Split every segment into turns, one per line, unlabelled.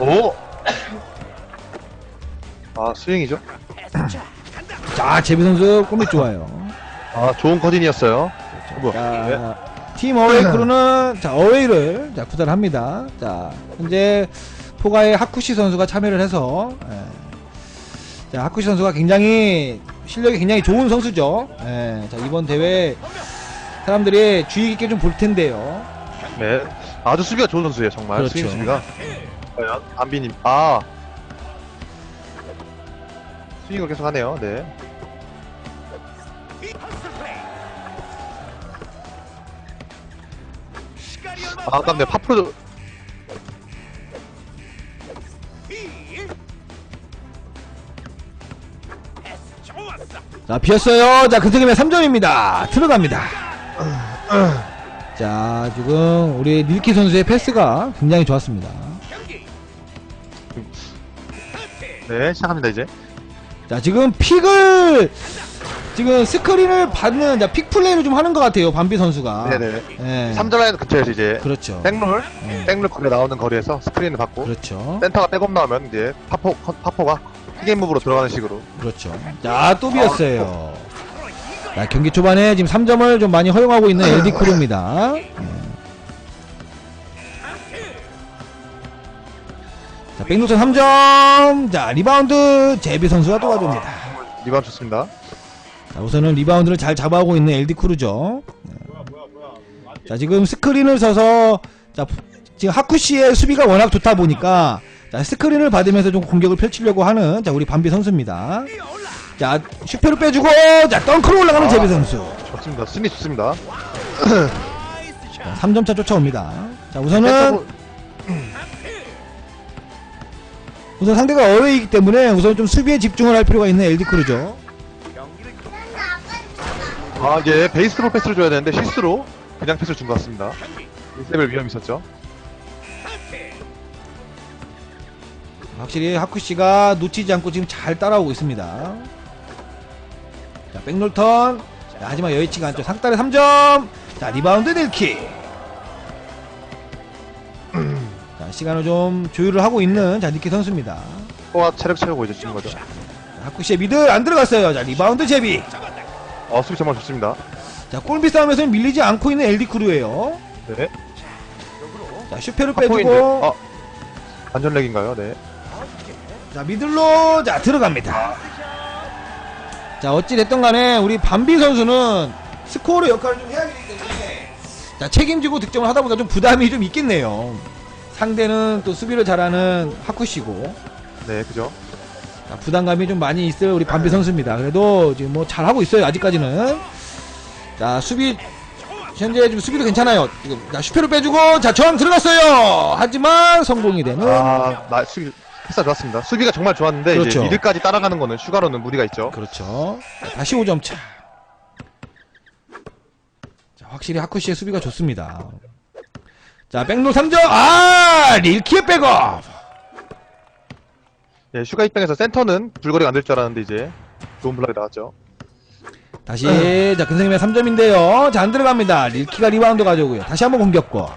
오! 아, 스윙이죠?
자, 제비 선수 꼼이 좋아요.
아, 좋은 커진이었어요. 뭐야? 네.
자, 팀 어웨이 크루는 자, 어웨이를 자, 구단합니다. 자, 현재 포가의 하쿠시 선수가 참여를 해서 예. 자, 하쿠시 선수가 굉장히 실력이 굉장히 좋은 선수죠. 예. 자, 이번 대회 사람들이 주의 깊게 좀 볼 텐데요.
네. 아주 수비가 좋은 선수예요, 정말.
그렇죠.
스윙 수비가. 과연, 안비님. 아. 스윙을 계속 하네요, 네. 아, 아깝네. 파프로,
자, 비었어요. 자, 근성임의 3점입니다. 들어갑니다. 자, 지금 우리 닐키 선수의 패스가 굉장히 좋았습니다.
네, 시작합니다, 이제.
자, 지금 픽을 지금 스크린을 받는 자, 픽 플레이를 좀 하는 것 같아요. 반비 선수가.
네네.
예.
3점 라인 근처에서 이제.
그렇죠.
백롤?
네.
백롤 거리에 나오는 거리에서 스크린을 받고.
그렇죠.
센터가 백업 나오면 이제 파포, 커- 파포가 피게임 무브로 들어가는 식으로.
그렇죠. 자, 또 비었어요. 자, 경기 초반에 지금 3점을 좀 많이 허용하고 있는 LD 크루입니다. 예. 자, 백노선 3점. 자, 리바운드 제비 선수가 또 가져옵니다.
리바운 좋습니다.
자, 우선은 리바운드를 잘 잡아오고 있는 LD 크루죠. 네. 자, 지금 스크린을 서서 자, 지금 하쿠시의 수비가 워낙 좋다 보니까 자, 스크린을 받으면서 좀 공격을 펼치려고 하는 자, 우리 반비 선수입니다. 자, 슈페를 빼주고 자, 덩크로 올라가는 제비 선수.
좋습니다. 스윙이 좋습니다.
자, 3점 차 쫓아옵니다. 자, 우선은
센터
우선 상대가 어웨이기 때문에 우선 좀 수비에 집중을 할 필요가 있는 LD 크루죠.
아 이제 베이스볼 패스를 줘야 되는데 실수로 그냥 패스를 준 것 같습니다. 1세벨 위험이 있었죠.
확실히 하쿠시가 놓치지 않고 지금 잘 따라오고 있습니다. 자, 백롤턴. 자, 하지만 여의치가 않죠. 상달의 3점. 자, 리바운드 닐키. 자, 시간을 좀 조율을 하고 있는 자, 니키 선수입니다.
또한 체력 채우고 이제 주는 거죠.
자, 하쿠시의 미드 안 들어갔어요. 자, 리바운드 제비.
어 수비 정말 좋습니다.
자, 골비 싸움에서는 밀리지 않고 있는 LD 크루예요.
네.
자, 슈페를. 빼주고.
아 반전렉인가요? 네.
자 미들로 자 들어갑니다 자 어찌됐든 간에 우리 반비 선수는 스코어의 역할을 좀 해야 되기 때문에 자 책임지고 득점을 하다 보니까 좀 부담이 좀 있겠네요. 상대는 또 수비를 잘하는 하쿠시고.
네 그죠.
자, 부담감이 좀 많이 있을 우리 반비 선수입니다. 그래도 지금 뭐 잘하고 있어요 아직까지는. 자 수비 현재 좀 수비도 괜찮아요. 지금 자 슈페를 빼주고 자 저항 들어갔어요. 하지만 성공이 되는
아 나 수비 패스 좋았습니다. 수비가 정말 좋았는데
그렇죠.
이제 미들까지 따라가는 거는 슈가로는 무리가 있죠.
그렇죠. 자, 다시 5점 차. 자, 확실히 하쿠시의 수비가 좋습니다. 자, 백로 3점. 아, 릴키의 백업.
네, 슈가 입장에서 센터는 불거리가 안 될 줄 알았는데 이제 좋은 블락이 나왔죠.
다시 자, 근성님의 3점인데요. 자, 안 들어갑니다. 릴키가 리바운드 가져오고요. 다시 한번 공격권.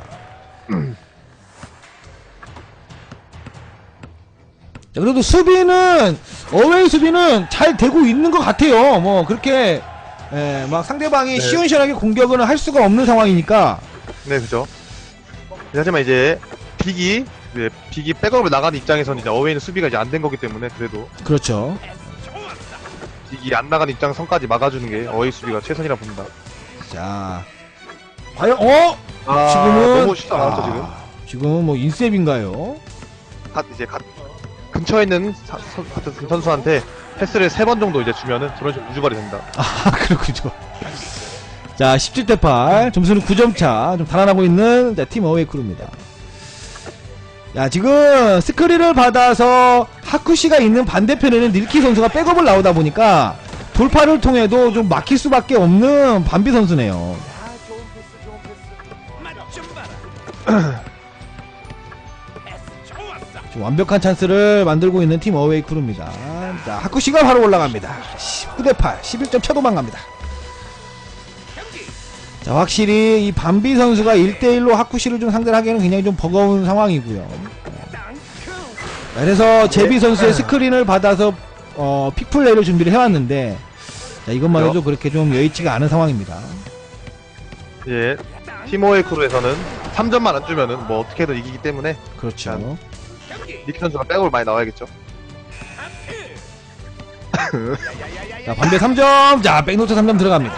그래도 수비는 어웨이 수비는 잘 되고 있는 것 같아요. 뭐 그렇게 예, 막 상대방이
네.
시원시원하게 공격은 할 수가 없는 상황이니까
네 그죠. 네, 하지만 이제 빅이 네, 빅이 백업을 나가는 입장에서는 이제 어웨이는 수비가 이제 안 된 거기 때문에 그래도
그렇죠.
빅이 안 나가는 입장 선까지 막아주는 게 어웨이 수비가 최선이라 봅니다.
자, 과연 어?
아,
지금은
너무 쉽지 않았죠 지금.
아, 지금은 뭐 인셉인가요?
갓 이제 갓 근처에 있는 사- 선- 같은 선수한테 패스를 세 번 정도 이제 주면은 저런 식으로 우주발이 됩니다.
아, 그렇군요. 자, 17대 8. 점수는 9점 차. 좀 달아나고 있는 자, 팀 어웨이 크루입니다. 야, 지금 스크린을 받아서 하쿠시가 있는 반대편에는 닐키 선수가 백업을 나오다 보니까 돌파를 통해도 좀 막힐 수밖에 없는 반비 선수네요. 완벽한 찬스를 만들고 있는 팀 어웨이 크루입니다. 자, 하쿠시가 바로 올라갑니다. 19대 8. 11점 차 도망갑니다. 자, 확실히 이 밤비 선수가 1대1로 하쿠시를 좀 상대를 하기에는 굉장히 좀 버거운 상황이고요. 자, 그래서 제비 선수의 스크린을 받아서 어, 픽플레이를 준비를 해왔는데 자, 이것만 해도 그렇게 좀 여의치가 않은 상황입니다.
예. 팀워의 크루에서는 3점만 안 주면은 뭐 어떻게든 이기기 때문에
그렇죠.
니키 선수가 백업을 많이 나와야겠죠.
자, 반대 3점. 자, 백노트 3점 들어갑니다.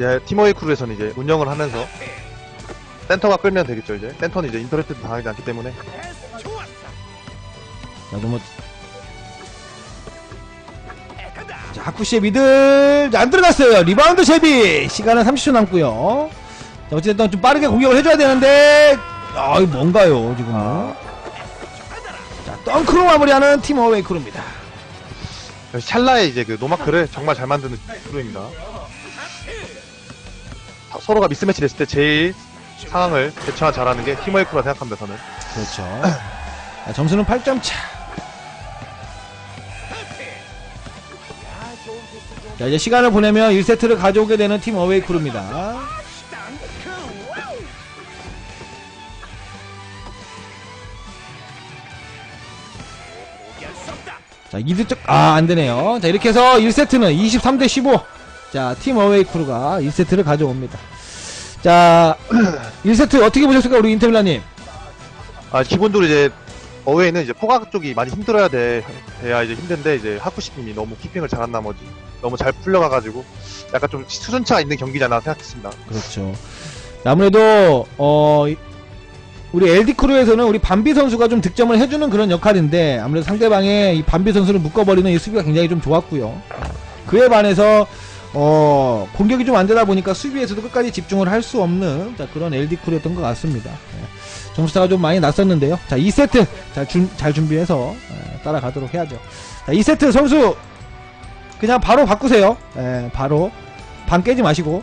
예, 팀워의 크루에서는 이제 운영을 하면서 센터가 끌면 되겠죠, 이제. 센터는 이제 인터셉트 당하지 않기 때문에.
자, 너무. 자, 하쿠시의 미들. 자, 안 들어갔어요. 리바운드 제비. 시간은 30초 남고요. 자, 어쨌든 좀 빠르게 공격을 해줘야 되는데. 아, 이거 뭔가요, 지금. 자, 덩크로 마무리하는 팀 어웨이 크루입니다.
샬라의 이제 그 노마크를 정말 잘 만드는 크루입니다. 서- 서로가 미스매치 됐을 때 제일 상황을 대처 잘하는 게 팀워의 크루라 생각합니다, 저는.
그렇죠. 자, 점수는 8점 차. 자, 이제 시간을 보내면 1세트를 가져오게 되는 팀 어웨이 크루입니다. 자, 2득점, 아, 안 되네요. 자, 이렇게 해서 1세트는 23대 15. 자, 팀 어웨이 크루가 1세트를 가져옵니다. 자, 1세트 어떻게 보셨을까, 우리 인터빌라님?
아, 기본적으로 이제 어웨이는 이제 포각 쪽이 많이 힘들어야 돼, 돼야 이제 힘든데 이제 하쿠시님이 너무 키핑을 잘한 나머지 너무 잘 풀려가가지고 약간 좀 수준차가 있는 않나 생각했습니다.
그렇죠. 아무래도, 어, 이- 우리 LD 크루에서는 우리 반비 선수가 좀 득점을 해주는 그런 역할인데, 아무래도 상대방의 이 반비 선수를 묶어버리는 이 수비가 굉장히 좀 좋았고요. 그에 반해서, 어, 공격이 좀 안 되다 보니까 수비에서도 끝까지 집중을 할 수 없는 자, 그런 LD 크루였던 것 같습니다. 예. 점수차가 좀 많이 났었는데요. 자, 2세트 잘, 준, 잘 준비해서 예, 따라가도록 해야죠. 자, 2세트 선수 그냥 바로 바꾸세요. 예, 바로 반 깨지 마시고.